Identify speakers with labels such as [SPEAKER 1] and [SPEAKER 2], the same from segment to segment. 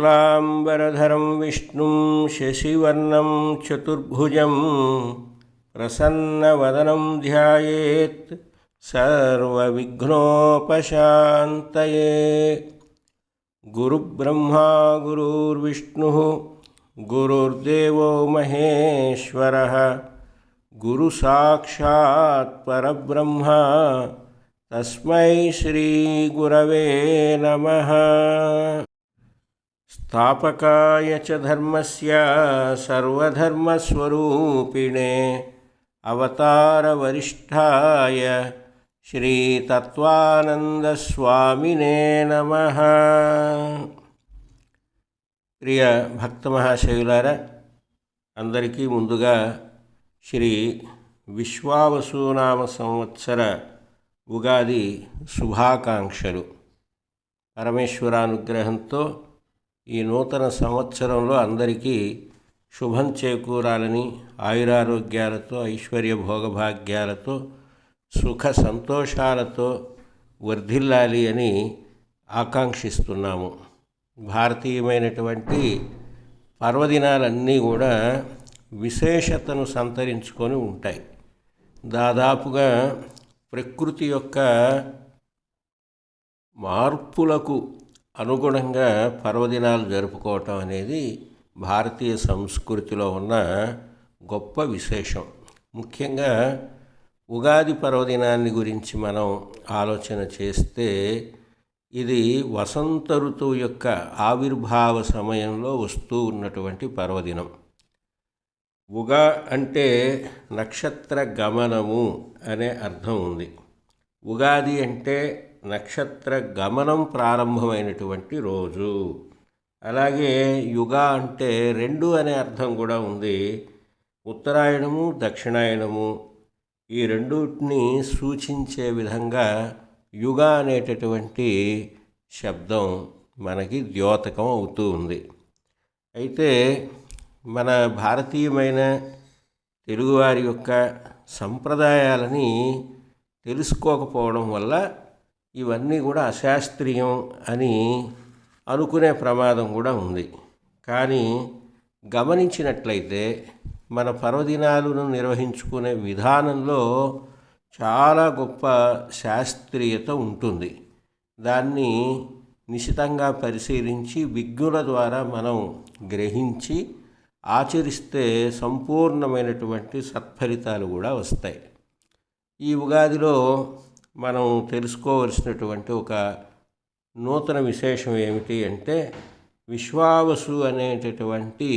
[SPEAKER 1] शुक्लाम्बरधरं विष्णुं शशिवर्णं चतुर्भुजं प्रसन्नवदनं ध्यायेत् सर्वविघ्नोपशान्तये। गुरुब्रह्मा, गुरुर्विष्णुः, गुरुर्देवो महेश्वरः, गुरुसाक्षात् परब्रह्म, तस्मै श्रीगुरवे नमः। स्थापकाय च धर्मस्य सर्वधर्मस्वरूपिणे अवतारवरिष्ठाय श्रीतत्त्वानन्दस्वामिने नमः ప్రియ భక్త మహాశయులారా అందరికీ ముందుగా శ్రీ విశ్వావసునామ సంవత్సర ఉగాది శుభాకాంక్షలు పరమేశ్వరానుగ్రహంతో ఈ నూతన సంవత్సరంలో అందరికీ శుభం చేకూరాలని ఆయురారోగ్యాలతో ఐశ్వర్య భోగభాగ్యాలతో సుఖ సంతోషాలతో వర్ధిల్లాలి అని ఆకాంక్షిస్తున్నాము. భారతీయమైనటువంటి పర్వదినాలన్నీ కూడా విశేషతను సంతరించుకొని ఉంటాయి. దాదాపుగా ప్రకృతి యొక్క మార్పులకు అనుగుణంగా పర్వదినాలు జరుపుకోవటం అనేది భారతీయ సంస్కృతిలో ఉన్న గొప్ప విశేషం. ముఖ్యంగా ఉగాది పర్వదినాన్ని గురించి మనం ఆలోచన చేస్తే ఇది వసంత ఋతువు యొక్క ఆవిర్భావ సమయంలో వస్తూ ఉన్నటువంటి పర్వదినం. ఉగా అంటే నక్షత్ర గమనము అనే అర్థం ఉంది. ఉగాది అంటే నక్షత్ర గమనం ప్రారంభమైనటువంటి రోజు. అలాగే యుగ అంటే రెండు అనే అర్థం కూడా ఉంది. ఉత్తరాయణము దక్షిణాయనము ఈ రెండుని సూచించే విధంగా యుగ అనేటటువంటి శబ్దం మనకి ద్యోతకం అవుతూ ఉంది. అయితే మన భారతీయమైన తెలుగువారి యొక్క సంప్రదాయాలని తెలుసుకోకపోవడం వల్ల ఇవన్నీ కూడా అశాస్త్రీయం అని అనుకునే ప్రమాదం కూడా ఉంది. కానీ గమనించినట్లయితే మన పర్వదినాలను నిర్వహించుకునే విధానంలో చాలా గొప్ప శాస్త్రీయత ఉంటుంది. దాన్ని నిశితంగా పరిశీలించి విజ్ఞుల ద్వారా మనం గ్రహించి ఆచరిస్తే సంపూర్ణమైనటువంటి సత్ఫలితాలు కూడా వస్తాయి. ఈ ఉగాదిలో మనం తెలుసుకోవలసినటువంటి ఒక నూతన విశేషం ఏమిటి అంటే విశ్వావసు అనేటటువంటి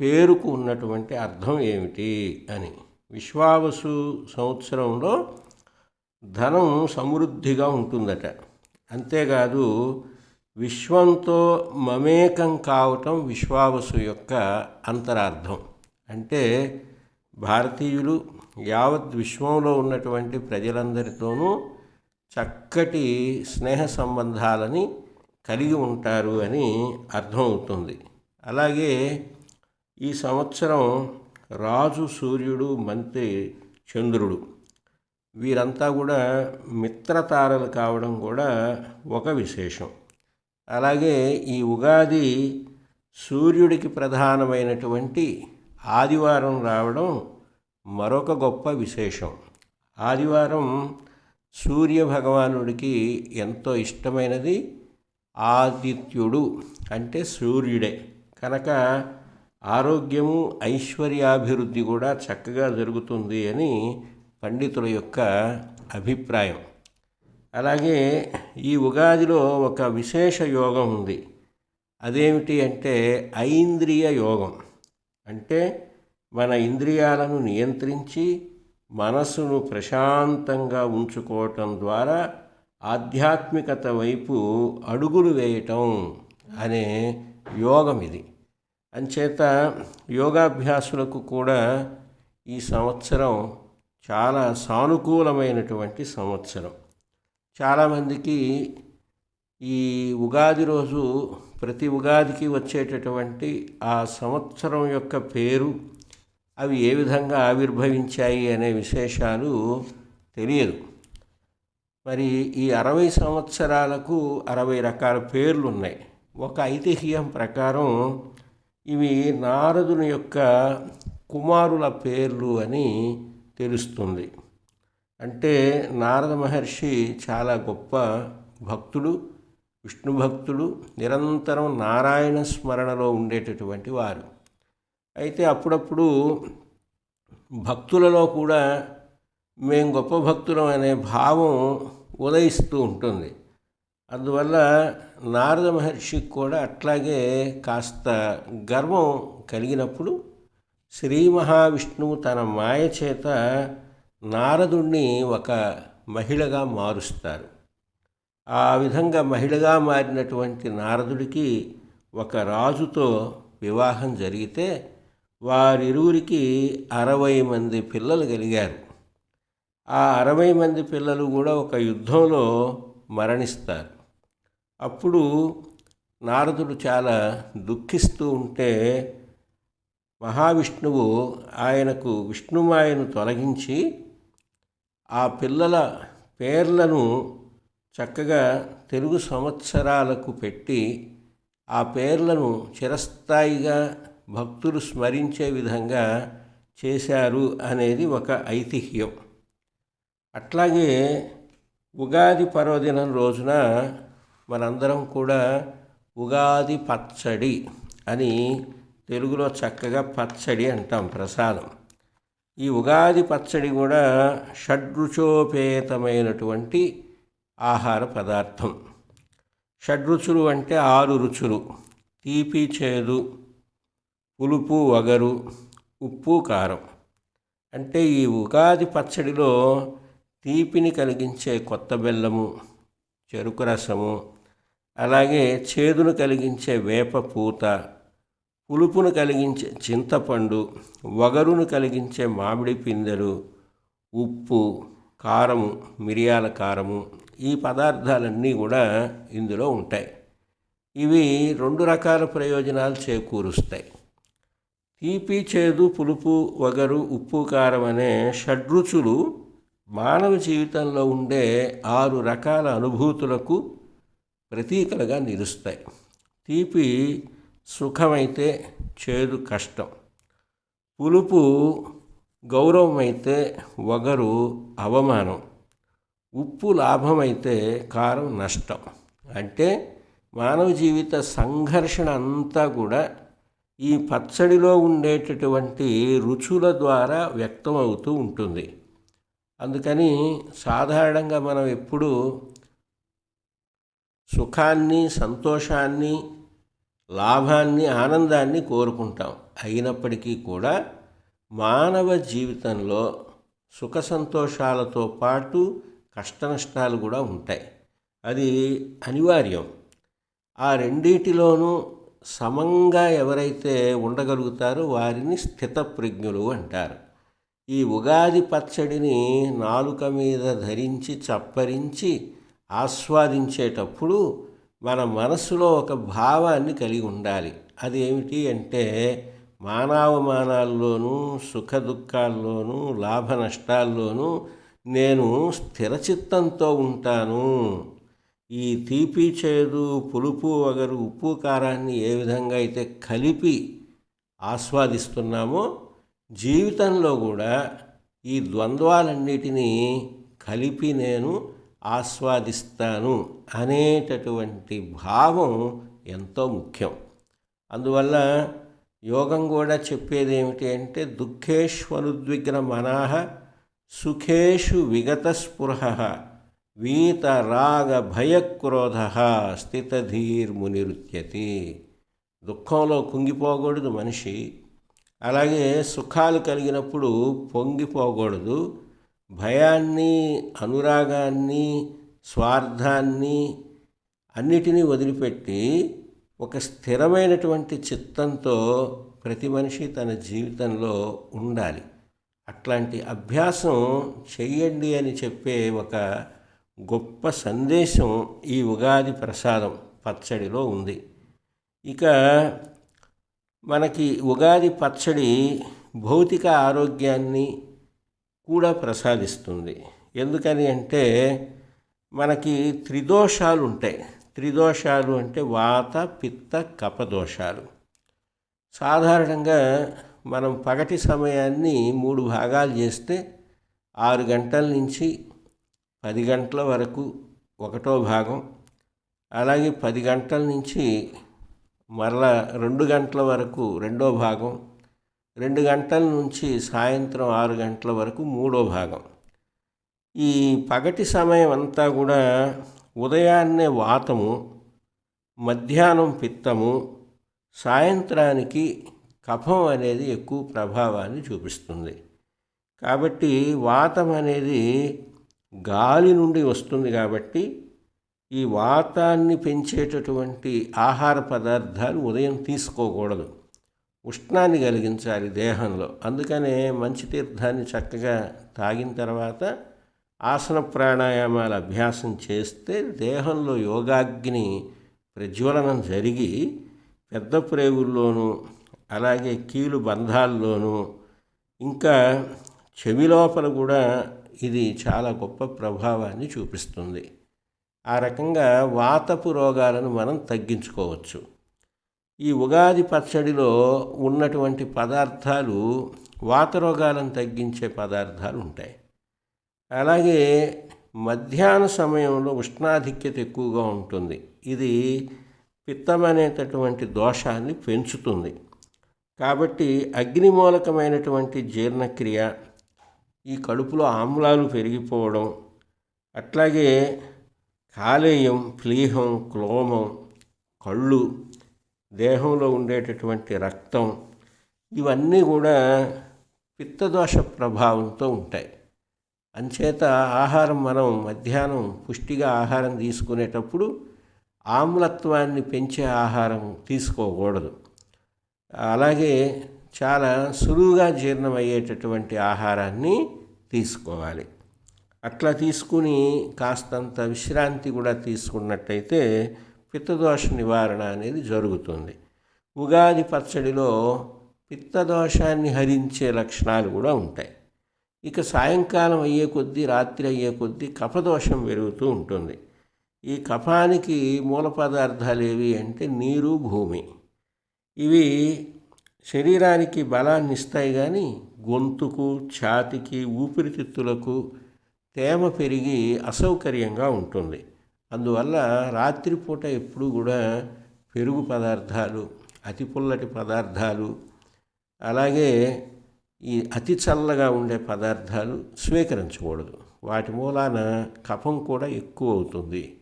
[SPEAKER 1] పేరుకు ఉన్నటువంటి అర్థం ఏమిటి అని. విశ్వావసు సంవత్సరంలో ధనం సమృద్ధిగా ఉంటుందట. అంతేకాదు విశ్వంతో మమేకం కావటం విశ్వావసు యొక్క అంతరార్థం. అంటే భారతీయులు యావత్ విశ్వంలో ఉన్నటువంటి ప్రజలందరితోనూ చక్కటి స్నేహ సంబంధాలని కలిగి ఉంటారు అని అర్థమవుతుంది. అలాగే ఈ సంవత్సరం రాజు సూర్యుడు మంత్రి చంద్రుడు వీరంతా కూడా మిత్రతారలు కావడం కూడా ఒక విశేషం. అలాగే ఈ ఉగాది సూర్యుడికి ప్రధానమైనటువంటి ఆదివారం రావడం మరొక గొప్ప విశేషం. ఆదివారం సూర్య భగవానుడికి ఎంతో ఇష్టమైనది ఆదిత్యుడు అంటే సూర్యుడే. కనుక ఆరోగ్యము ఐశ్వర్యాభివృద్ధి కూడా చక్కగా జరుగుతుంది అని పండితుల యొక్క అభిప్రాయం. అలాగే ఈ ఉగాదిలో ఒక విశేష యోగం ఉంది. అదేమిటి అంటే ఐంద్రియ యోగం. అంటే మన ఇంద్రియాలను నియంత్రించి మనసును ప్రశాంతంగా ఉంచుకోవటం ద్వారా ఆధ్యాత్మికత వైపు అడుగులు వేయటం అనే యోగం ఇది. అంచేత యోగాభ్యాసులకు కూడా ఈ సంవత్సరం చాలా సానుకూలమైనటువంటి సంవత్సరం. చాలామందికి ఈ ఉగాది రోజు ప్రతి ఉగాదికి వచ్చేటటువంటి ఆ సంవత్సరం యొక్క పేరు అవి ఏ విధంగా ఆవిర్భవించాయి అనే విశేషాలు తెలియదు. మరి ఈ అరవై సంవత్సరాలకు అరవై రకాల పేర్లు ఉన్నాయి ఒక ఐతిహ్యం ప్రకారం ఇవి నారదుని యొక్క కుమారుల పేర్లు అని తెలుస్తుంది. అంటే నారద మహర్షి చాలా గొప్ప భక్తుడు విష్ణు భక్తుడు నిరంతరం నారాయణ స్మరణలో ఉండేటటువంటి వారు. అయితే అప్పుడప్పుడు భక్తులలో కూడా మేము గొప్ప భక్తులం అనే భావం ఉదయిస్తూ ఉంటుంది. అందువల్ల నారద మహర్షికి కూడా అట్లాగే కాస్త గర్వం కలిగినప్పుడు శ్రీ మహావిష్ణువు తన మాయ చేత నారదుణ్ణి ఒక మహిళగా మారుస్తారు. ఆ విధంగా మహిళగా మారినటువంటి నారదుడికి ఒక రాజుతో వివాహం జరిగితే వారిరువురికి అరవై మంది పిల్లలు కలిగారు. ఆ అరవై మంది పిల్లలు కూడా ఒక యుద్ధంలో మరణిస్తారు. అప్పుడు నారదుడు చాలా దుఃఖిస్తూ ఉంటే మహావిష్ణువు ఆయనకు విష్ణుమాయను తొలగించి ఆ పిల్లల పేర్లను చక్కగా తెలుగు సంవత్సరాలకు పెట్టి ఆ పేర్లను చిరస్థాయిగా భక్తులు స్మరించే విధంగా చేశారు అనేది ఒక ఐతిహ్యం. అట్లాగే ఉగాది పర్వదినం రోజున మనందరం కూడా ఉగాది పచ్చడి అని తెలుగులో చక్కగా పచ్చడి అంటాం ప్రసాదం. ఈ ఉగాది పచ్చడి కూడా షడ్రుచోపేతమైనటువంటి ఆహార పదార్థం. షడ్రుచులు అంటే ఆరు రుచులు. తీపి చేదు పులుపు వగరు ఉప్పు కారం. అంటే ఈ ఉగాది పచ్చడిలో తీపిని కలిగించే కొత్త బెల్లము చెరుకు రసము అలాగే చేదును కలిగించే వేప పూత పులుపును కలిగించే చింతపండు వగరును కలిగించే మామిడి పిందెలు ఉప్పు కారము మిరియాల కారము ఈ పదార్థాలన్నీ కూడా ఇందులో ఉంటాయి. ఇవి రెండు రకాల ప్రయోజనాలు చేకూరుస్తాయి. తీపి చేదు పులుపు వగరు ఉప్పు కారం అనే షడ్రుచులు మానవ జీవితంలో ఉండే ఆరు రకాల అనుభూతులకు ప్రతీకలుగా నిలుస్తాయి. తీపి సుఖమైతే చేదు కష్టం. పులుపు గౌరవం అయితే వగరు అవమానం. ఉప్పు లాభమైతే కారం నష్టం. అంటే మానవ జీవిత సంఘర్షణ అంతా కూడా ఈ పచ్చడిలో ఉండేటటువంటి రుచుల ద్వారా వ్యక్తమవుతూ ఉంటుంది. అందుకని సాధారణంగా మనం ఎప్పుడు సుఖాన్ని సంతోషాన్ని లాభాన్ని ఆనందాన్ని కోరుకుంటాం. అయినప్పటికీ కూడా మానవ జీవితంలో సుఖ సంతోషాలతో పాటు కష్ట నష్టాలు కూడా ఉంటాయి. అది అనివార్యం. ఆ రెండిటిలోనూ సమంగా ఎవరైతే ఉండగలుగుతారో వారిని స్థితప్రజ్ఞులు అంటారు. ఈ ఉగాది పచ్చడిని నాలుక మీద ధరించి చప్పరించి ఆస్వాదించేటప్పుడు మన మనసులో ఒక భావాన్ని కలిగి ఉండాలి. అది ఏమిటి అంటే మానవమానాల్లోనూ సుఖ దుఃఖాల్లోనూ లాభ నష్టాల్లోనూ నేను స్థిరచిత్తంతో ఉంటాను. ఈ తీపి చేదు పులుపు వగరు ఉప్పు కారాన్ని ఏ విధంగా అయితే కలిపి ఆస్వాదిస్తున్నామో జీవితంలో కూడా ఈ ద్వంద్వాలన్నిటినీ కలిపి నేను ఆస్వాదిస్తాను అనేటటువంటి భావం ఎంతో ముఖ్యం. అందువల్ల యోగం కూడా చెప్పేది ఏమిటి అంటే దుఃఖేష్వనుద్విగ్న మనాహ సుఖేషు విగత స్పృహ వీత రాగ భయక్రోధ స్థితధీర్మునిరుత్యతి దుఃఖంలో కుంగిపోకూడదు మనిషి. అలాగే సుఖాలు కలిగినప్పుడు పొంగిపోకూడదు. భయాన్ని అనురాగాన్ని స్వార్థాన్ని అన్నిటినీ వదిలిపెట్టి ఒక స్థిరమైనటువంటి చిత్తంతో ప్రతి మనిషి తన జీవితంలో ఉండాలి. అట్లాంటి అభ్యాసం చెయ్యండి అని చెప్పే ఒక గొప్ప సందేశం ఈ ఉగాది ప్రసాదం పచ్చడిలో ఉంది. ఇక మనకి ఉగాది పచ్చడి భౌతిక ఆరోగ్యాన్ని కూడా ప్రసాదిస్తుంది. ఎందుకని అంటే మనకి త్రిదోషాలు ఉంటాయి. త్రిదోషాలు అంటే వాత పిత్త కపదోషాలు. సాధారణంగా మనం పగటి సమయాన్ని మూడు భాగాలు చేస్తే ఆరు గంటల నుంచి పది గంటల వరకు ఒకటో భాగం. అలాగే పది గంటల నుంచి మరలా రెండు గంటల వరకు రెండో భాగం. రెండు గంటల నుంచి సాయంత్రం ఆరు గంటల వరకు మూడో భాగం. ఈ పగటి సమయం అంతా కూడా ఉదయాన్నే వాతము మధ్యాహ్నం పిత్తము సాయంత్రానికి కఫం అనేది ఎక్కువ ప్రభావాన్ని చూపిస్తుంది. కాబట్టి వాతం అనేది గాలి నుండి వస్తుంది కాబట్టి ఈ వాతాన్ని పెంచేటటువంటి ఆహార పదార్థాలు ఉదయం తీసుకోకూడదు. ఉష్ణాన్ని కలిగించాలి దేహంలో. అందుకనే మంచి తీర్థాన్ని చక్కగా తాగిన తర్వాత ఆసన ప్రాణాయామాల అభ్యాసం చేస్తే దేహంలో యోగాగ్ని ప్రజ్వలనం జరిగి పెద్ద ప్రేగుల్లోనూ అలాగే కీలు బంధాల్లోనూ ఇంకా చెవి లోపల కూడా ఇది చాలా గొప్ప ప్రభావాన్ని చూపిస్తుంది. ఆ రకంగా వాతపు రోగాలను మనం తగ్గించుకోవచ్చు. ఈ ఉగాది పచ్చడిలో ఉన్నటువంటి పదార్థాలు వాత రోగాలను తగ్గించే పదార్థాలు ఉంటాయి. అలాగే మధ్యాహ్న సమయంలో ఉష్ణాధిక్యత ఎక్కువగా ఉంటుంది. ఇది పిత్తం అనేటటువంటి దోషాన్ని పెంచుతుంది. కాబట్టి అగ్నిమూలకమైనటువంటి జీర్ణక్రియ ఈ కడుపులో ఆమ్లాలు పెరిగిపోవడం అట్లాగే కాలేయం ప్లీహం క్లోమం కళ్ళు దేహంలో ఉండేటటువంటి రక్తం ఇవన్నీ కూడా పిత్తదోష ప్రభావంతో ఉంటాయి. అంచేత ఆహారం మనం మధ్యాహ్నం పుష్టిగా ఆహారం తీసుకునేటప్పుడు ఆమ్లత్వాన్ని పెంచే ఆహారం తీసుకోకూడదు. అలాగే చాలా సులువుగా జీర్ణమయ్యేటటువంటి ఆహారాన్ని తీసుకోవాలి. అట్లా తీసుకుని కాస్తంత విశ్రాంతి కూడా తీసుకున్నట్టయితే పిత్తదోష నివారణ అనేది జరుగుతుంది. ఉగాది పచ్చడిలో పిత్తదోషాన్ని హరించే లక్షణాలు కూడా ఉంటాయి. ఇక సాయంకాలం అయ్యే కొద్దీ రాత్రి అయ్యే కొద్దీ కఫదోషం పెరుగుతూ ఉంటుంది. ఈ కఫానికి మూల పదార్థాలు ఏవి అంటే నీరు భూమి. ఇవి శరీరానికి బలాన్ని ఇస్తాయి కానీ గొంతుకు ఛాతికి ఊపిరితిత్తులకు తేమ పెరిగి అసౌకర్యంగా ఉంటుంది. అందువల్ల రాత్రిపూట ఎప్పుడు కూడా పెరుగు పదార్థాలు అతి పుల్లటి పదార్థాలు అలాగే ఈ అతి చల్లగా ఉండే పదార్థాలు స్వీకరించకూడదు. వాటి మూలాన కఫం కూడా ఎక్కువ అవుతుంది.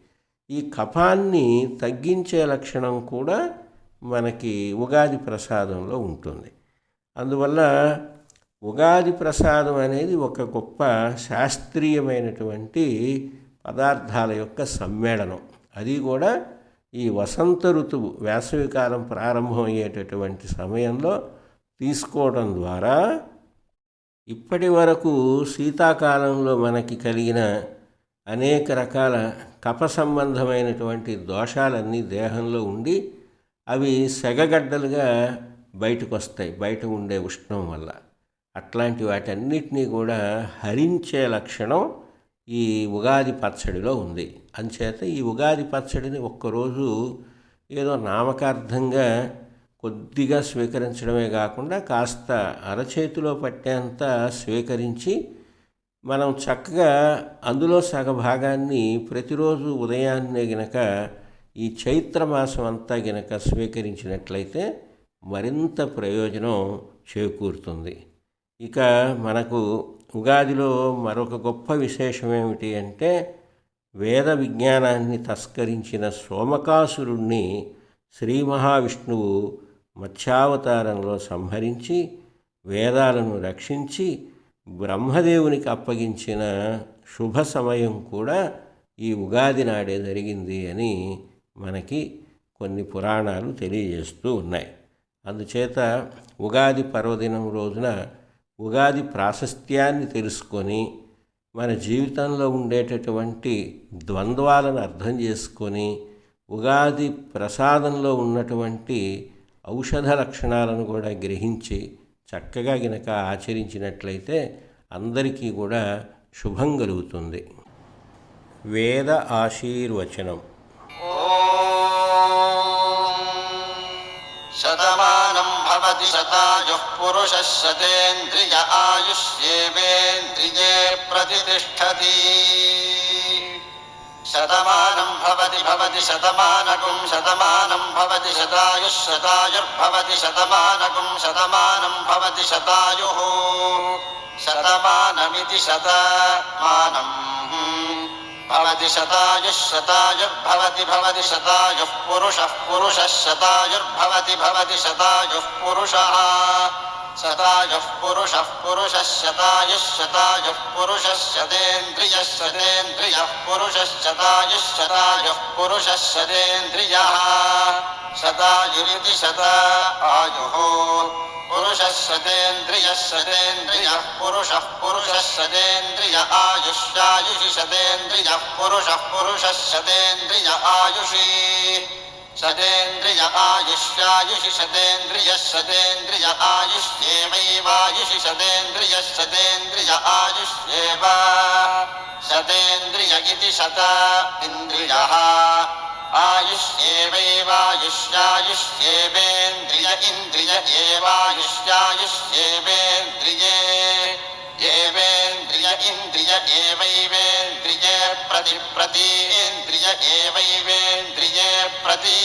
[SPEAKER 1] ఈ కఫాన్ని తగ్గించే లక్షణం కూడా మనకి ఉగాది ప్రసాదంలో ఉంటుంది. అందువల్ల ఉగాది ప్రసాదం అనేది ఒక గొప్ప శాస్త్రీయమైనటువంటి పదార్థాల యొక్క సమ్మేళనం. అది కూడా ఈ వసంత ఋతువు వేసవికాలం ప్రారంభమయ్యేటటువంటి సమయంలో తీసుకోవడం ద్వారా ఇప్పటి వరకు శీతాకాలంలో మనకి కలిగిన అనేక రకాల కప సంబంధమైనటువంటి దోషాలన్నీ దేహంలో ఉండి అవి సెగగడ్డలుగా బయటకు వస్తాయి బయట ఉండే ఉష్ణం వల్ల. అట్లాంటి వాటన్నిటినీ కూడా హరించే లక్షణం ఈ ఉగాది పచ్చడిలో ఉంది. అంచేత ఈ ఉగాది పచ్చడిని ఒక్కరోజు ఏదో నామకార్థంగా కొద్దిగా స్వీకరించడమే కాకుండా కాస్త అరచేతిలో పట్టేంత స్వీకరించి మనం చక్కగా అందులో సగభాగాన్ని ప్రతిరోజు ఉదయాన్నే గనక ఈ చైత్రమాసం అంతా గనక స్వీకరించినట్లయితే మరింత ప్రయోజనం చేకూరుతుంది. ఇక మనకు ఉగాదిలో మరొక గొప్ప విశేషం ఏమిటి అంటే వేద విజ్ఞానాన్ని తస్కరించిన సోమకాసురుణ్ణి శ్రీ మహావిష్ణువు మత్స్యావతారంలో సంహరించి వేదాలను రక్షించి బ్రహ్మదేవునికి అప్పగించిన శుభ సమయం కూడా ఈ ఉగాది నాడే జరిగింది అని మనకి కొన్ని పురాణాలు తెలియజేస్తూ ఉన్నాయి. అందుచేత ఉగాది పర్వదినం రోజున ఉగాది ప్రాశస్త్యాన్ని తెలుసుకొని మన జీవితంలో ఉండేటటువంటి ద్వంద్వాలను అర్థం చేసుకొని ఉగాది ప్రసాదంలో ఉన్నటువంటి ఔషధ లక్షణాలను కూడా గ్రహించి చక్కగా గినక ఆచరించినట్లయితే అందరికీ కూడా శుభం కలుగుతుంది. వేద ఆశీర్వచనం.
[SPEAKER 2] शतमानं भवति शतायुः पुरुषः शतेन्द्रिय आयुष्येवेन्द्रिये प्रतितिष्ठति शतमानं भवति भवति शतमानकुं शतमानं भवति शतायुः शतायुर्भवति शतमानकुं शतमानं भवति शतायुः शतमानमिति शतमानम् भवति शतायुः शतायुर्भवति भवति शतायुः पुरुषः पुरुषः शतायुर्भवति भवति शतायुः पुरुषः। शतायुः पुरुषः पुरुषः शतायुः शतायुः पुरुषः शतेन्द्रियः शतेन्द्रियः पुरुषः शतायुः शतायुः पुरुषः शतेन्द्रियः शतायुरिति शता आयुः। पुरुषः शतेन्द्रियः शतेन्द्रियः पुरुषः पुरुषः शतेन्द्रिय आयुष्यायुषि शतेन्द्रियः पुरुषः पुरुषः शतेन्द्रिय आयुषि शतेन्द्रिय आयुष्यायुषि शतेन्द्रियः शतेन्द्रिय आयुष्येवैवायुषि शतेन्द्रियः शतेन्द्रिय आयुष्येव शतेन्द्रिय इति शत इन्द्रियः आयुष्येवैवायुष्यायुष्येवेन्द्रिय इन्द्रिय एवायुष्यायुष्येवेन्द्रिये एवेन्द्रिय इन्द्रिय एवैवेन्द्रिये प्रति प्रतीन्द्रिय एवैवेन्द्रिये प्रति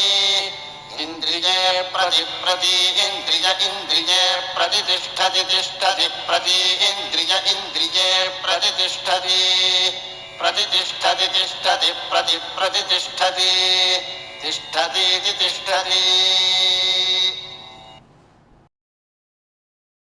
[SPEAKER 2] इन्द्रिये प्रति प्रति इन्द्रिय इन्द्रिये प्रतितिष्ठति तिष्ठति प्रति इन्द्रिय इन्द्रिये प्रतितिष्ठति प्रतितिष्ठति तिष्ठति प्रति प्रतितिष्ठति तिष्ठतीति तिष्ठति